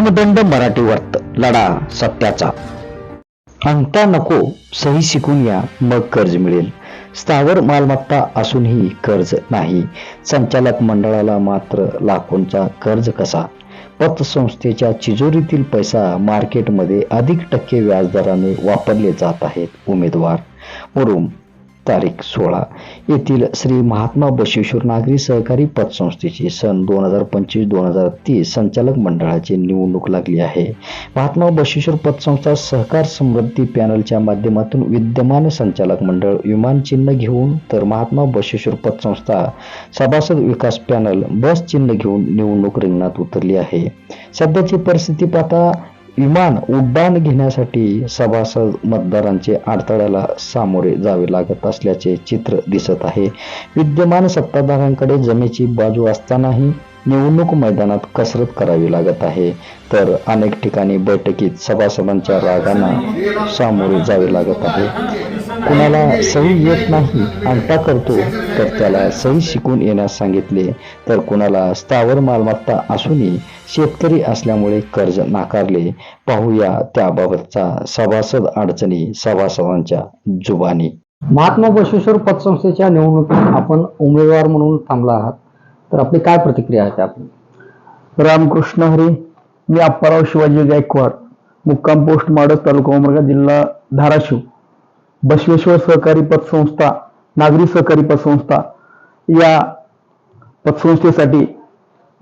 दंड मराठी वर्त लढा सत्याचा. अंगठा नको सही शिकून या मग कर्ज मिळेल. स्थावर मालमत्ता असूनही कर्ज नाही. संचालक मंडळाला मात्र लाखोंचा कर्ज कसा? पतसंस्थेच्या तिजोरीतील पैसा मार्केटमध्ये अधिक टक्के व्याजदराने वापरले जात आहेत उमेदवार. वरून तारीख सोळा. येथील श्री महात्मा बशेश्वर नागरी सहकारी पतसंस्थेची सन दोन हजार पंचवीस दोन हजार तीस संचालक मंडळाची निवडणूक लागली आहे. महात्मा बशेश्वर पतसंस्था सहकार समृद्धी पॅनलच्या माध्यमातून विद्यमान संचालक मंडळ विमान चिन्ह घेऊन तर महात्मा बशेश्वर पतसंस्था सभासद विकास पॅनल बस चिन्ह घेऊन निवडणूक रिंगणात उतरली आहे. सध्याची परिस्थिती पाहता विमान उड्डाण घेण्यासाठी सभासद मतदारांचे अडथळ्याला सामोरे जावे लागत असल्याचे चित्र दिसत आहे. विद्यमान सत्ताधाऱ्यांकडे जमेची बाजू असतानाही निवडणूक मैदानात कसरत करावी लागत आहे. तर अनेक ठिकाणी बैठकीत सभासदांच्या रागांना सामोरे जावे लागत आहे. कुणाला सही येत नाही अंगठा करतो तर त्याला सही शिकून येण्यास सांगितले. तर कुणाला स्थावर मालमत्ता असूनही शेतकरी असल्यामुळे कर्ज नाकारले. पाहूया त्याबाबतचा सभासद अडचणी सभासदांच्या जुबानी. महात्मा बसवेश्वर पतसंस्थेच्या निवडणुकीत आपण उमेदवार म्हणून थांबला आहात. तर आपली काय प्रतिक्रिया आहे आपली रामकृष्ण हरी मी अप्पाराव शिवाजी गायकवाड मुक्काम पोस्ट माडस तालुका उमरगा जिल्हा धाराशिव. बसवेश्वर सहकारी पतसंस्था नागरी सहकारी पतसंस्था या पतसंस्थेसाठी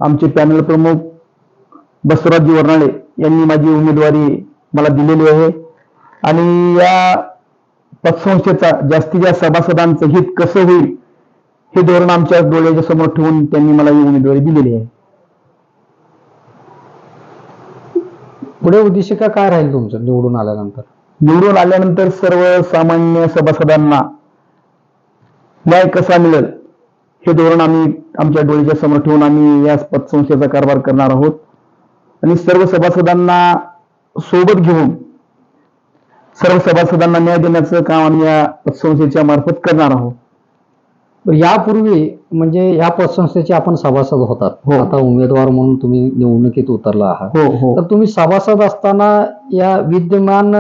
आमचे पॅनल प्रमुख बसवराजजी वर्नाळे यांनी माझी उमेदवारी मला दिलेली आहे. आणि या पतसंस्थेचा जास्तीत जास्त सभासदांचं हित कसं होईल हे धोरण आमच्या डोळ्याच्या समोर ठेवून त्यांनी मला ही उमेदवारी दिलेली आहे. पुढे उद्देशिका काय राहील तुमचं निवडून आल्यानंतर? निवडून आल्यानंतर सर्वसामान्य सभासदांना न्याय कसा मिळेल? हे धोरण आम्ही आमच्या डोळ्याच्या समोर ठेवून आम्ही या पतसंस्थेचा कारभार करणार आहोत. आणि सर्व सभासदांना सोबत घेऊन सर्व सभासदांना न्याय देण्याचं काम आम्ही या पतसंस्थेच्या मार्फत करणार आहोत. यापूर्वी म्हणजे या पतसंस्थेचे आपण सभासद होतात. हो. आता उमेदवार म्हणून तुम्ही निवडणुकीत उतरला आहात. हो हो. तर तुम्ही सभासद असताना या विद्यमान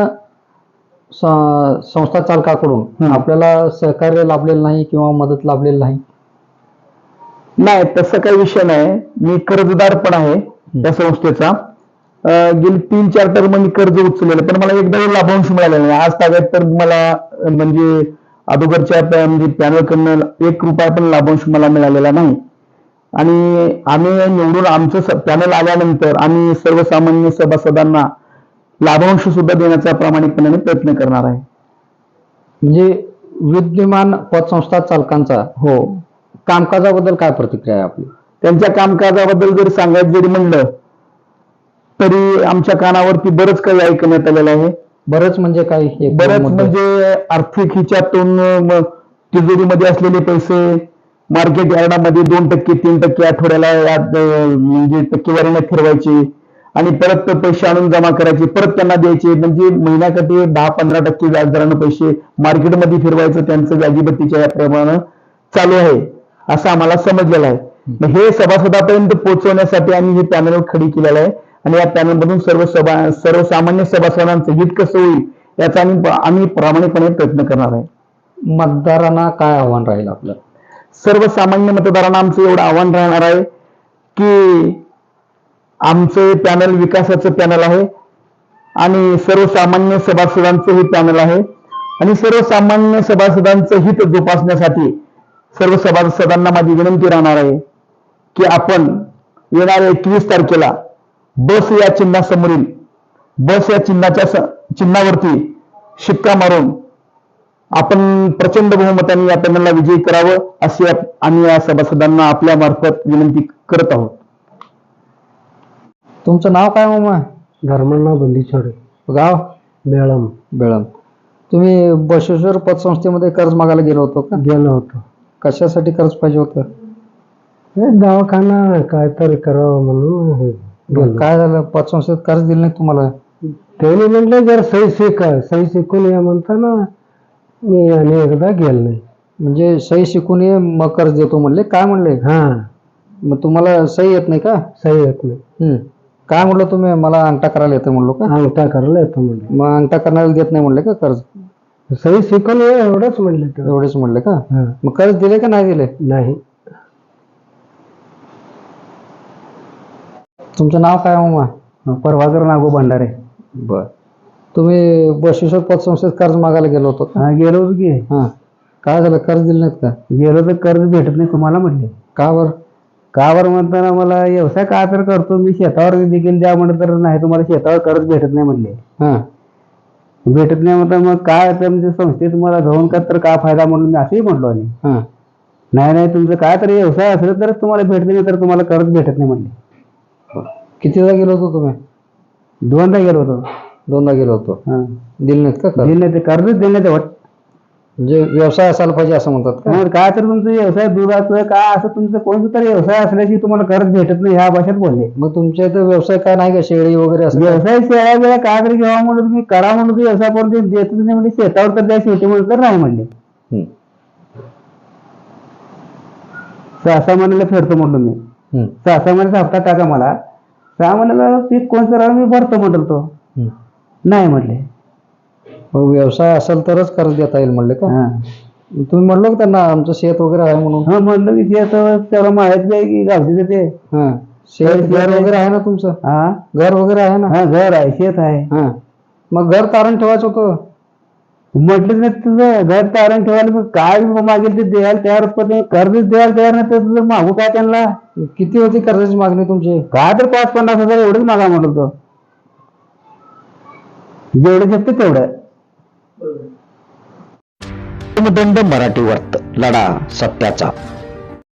संस्था चालकाकडून. आपल्याला सहकार्य लाभलेलं नाही किंवा मदत लाभलेली नाही? नाही तसं काही विषय नाही. मी कर्जदार पण आहे त्या संस्थेचा. गेली तीन चार टर्म मी कर्ज उचललेलं पण मला एकदा लाभांश मिळालेला नाही. आज ताब्यात तर मला म्हणजे अगोदरच्या पॅ- म्हणजे पॅनलकडनं एक रुपया पण लाभांश मला मिळालेला नाही. आणि आम्ही निवडून आमचं पॅनल आल्यानंतर आम्ही सर्वसामान्य सभासदांना लाभांश सुद्धा देण्याचा प्रामाणिकपणे प्रयत्न करणार आहे. म्हणजे विद्यमान पतसंस्था चालकांचा हो. कामकाजाबद्दल काय प्रतिक्रिया आहे आपली? त्यांच्या कामकाजाबद्दल जर सांगायचं जरी म्हणलं तरी आमच्या कानावरती बरंच काही ऐकण्यात आलेलं आहे. बरंच म्हणजे काय एक बरंच. म्हणजे आर्थिक हिच्यातून मग तिजोरीमध्ये असलेले पैसे मार्केट यार्डामध्ये दोन टक्के तीन टक्के आठवड्याला अं, म्हणजे टक्केवारीने फिरवायचे आणि परत ते पैसे आणून जमा करायचे परत त्यांना द्यायचे. म्हणजे महिन्याकाठी दहा पंधरा टक्के व्याजदरानं पैसे मार्केटमध्ये फिरवायचं त्यांचं व्याजीबत्तीच्या याप्रमाणे चालू आहे असं आम्हाला समजलेलं आहे. मग हे सभासदापर्यंत पोहोचवण्यासाठी आम्ही हे पॅनल खडी केलेलं आहे. आणि या पॅनलमधून सर्व सभा सर्वसामान्य सभासदांचं हित कसं होईल याचा आम्ही आम्ही प्रामाणिकपणे प्रयत्न करणार आहे. मतदारांना काय आव्हान राहील आपलं? सर्वसामान्य मतदारांना आमचं एवढं आव्हान राहणार आहे की आमचं पॅनल विकासाचं पॅनल आहे आणि सर्वसामान्य सभासदांचं हे पॅनल आहे. आणि सर्वसामान्य सभासदांचं हित जोपासण्यासाठी सर्व सभासदांना माझी विनंती राहणार आहे की आपण येणाऱ्या एकवीस तारखेला बस या चिन्हासमोरील बस या चिन्हाच्या चिन्हावरती शिक्का मारून आपण प्रचंड बहुमताने या पॅनलला विजयी करावं अशी आम्ही या सभासदांना आपल्या मार्फत विनंती करत आहोत. तुमचं नाव काय मामा? धर्मांना बंदी छोडे गाव? मॅडम बेळम. तुम्ही बसवेश्वर पतसंस्थेमध्ये कर्ज मागायला गेलो होतो का? गेलो होतो. कशासाठी कर्ज पाहिजे होतं? दवाखाना काय तर करावं म्हणून काय झालं? पतसंस्थेत कर्ज दिलं नाही तुम्हाला? त्यांनी म्हटलं जर सही शिक सही शिकून या म्हणताना मी आणि एकदा गेलो नाही. म्हणजे सही शिकून ये मग कर्ज देतो म्हणले. काय म्हणले? हा. मग तुम्हाला सही येत नाही का? सही येत नाही. हम्म. काय म्हणलं तुम्ही? मला अंगठा करायला येतं म्हणलो का? अंगठा करायला येतो म्हणले. मग अंगठा करण्याला देत नाही म्हणले का कर्ज? सही शिकवलं एवढंच म्हणले एवढेच म्हणले का? हा. मग कर्ज दिले का नाही दिले? नाही. तुमचं नाव काय हो मग प्रभाकर नागो भंडारे. बर. तुम्ही बसवेश्वर पतसंस्थेत कर्ज मागायला गेलो होतो का? हा गेलो होतो की. हां. काय झालं? कर्ज दिलं नाहीत का? गेलो तर कर्ज भेटत नाही तुम्हाला म्हटले. का बरं? का बरं म्हणताना मला व्यवसाय का तर करतो? मी शेतावर देखील द्या म्हणत तर नाही तुम्हाला शेतावर कर्ज भेटत नाही म्हणले हां. भेटत नाही म्हणता मग काय तर म्हणजे संस्थेत तुम्हाला जाऊन का तर काय फायदा म्हणून मी असंही म्हटलो आणि. हां. नाही नाही तुमचं काय तरी व्यवसाय असलं तरच तुम्हाला भेटत नाही तर तुम्हाला कर्ज भेटत नाही म्हणले कितीदा गेलो होतो तुम्ही? दोनदा गेलो होतो. दोनदा गेलो होतो. हा. दिले नाहीत का कर्ज दिले नाही ते कर्जच दिले ते वाट. म्हणजे व्यवसाय असायला पाहिजे असं म्हणतात का? मग काय तर तुमचं व्यवसाय दुधाचं काय असं तुमचं कोणतं तरी व्यवसाय असल्याची तुम्हाला कर्ज भेटत नाही ह्या भाषेत बोलले. मग तुमच्या इथं व्यवसाय काय नाही का? शेळी वगैरे असं काय? व्यवसाय शेळ्या वेळा काय तरी घ्यावा म्हणून तुम्ही करा म्हणून तुम्ही व्यवसाय करून ते देतच नाही म्हणजे शेतावर तर द्या शेती म्हणून तर नाही म्हणले. हं. सहा महिन्याला फेडतो म्हणलो मी. हं. सहा सहा महिन्याचा हप्ता टाका मला. महिन्याला पीक कोणतं राहा मी भरतो म्हटलं तो. नाही म्हटले. मग व्यवसाय असेल तरच कर्ज देता येईल म्हणले का? हा. तुम्ही म्हणलो का त्यांना आमचं शेत वगैरे आहे म्हणून? हा म्हणलं की शेत त्याला माहीत आहे की गावचे ते हां. शेत घर वगैरे आहे ना तुमचं? हा. घर वगैरे आहे ना? हा घर आहे शेत आहे. हां. मग घर तारण ठेवायचं होतं? म्हटलं नाही तुझं घर तारण ठेवायला मग काय मागेल ते द्यायला तयार पण कर्जच द्यायला तयार नाही तर तुझं मागू काय त्यांना? किती होती कर्जाची मागणी तुमची? काय तर पाच पन्नास हजार एवढंच मागा म्हणत होतो. जेवढं शकतं तेवढं. दंड मराठी वर्त लढा सत्याचा.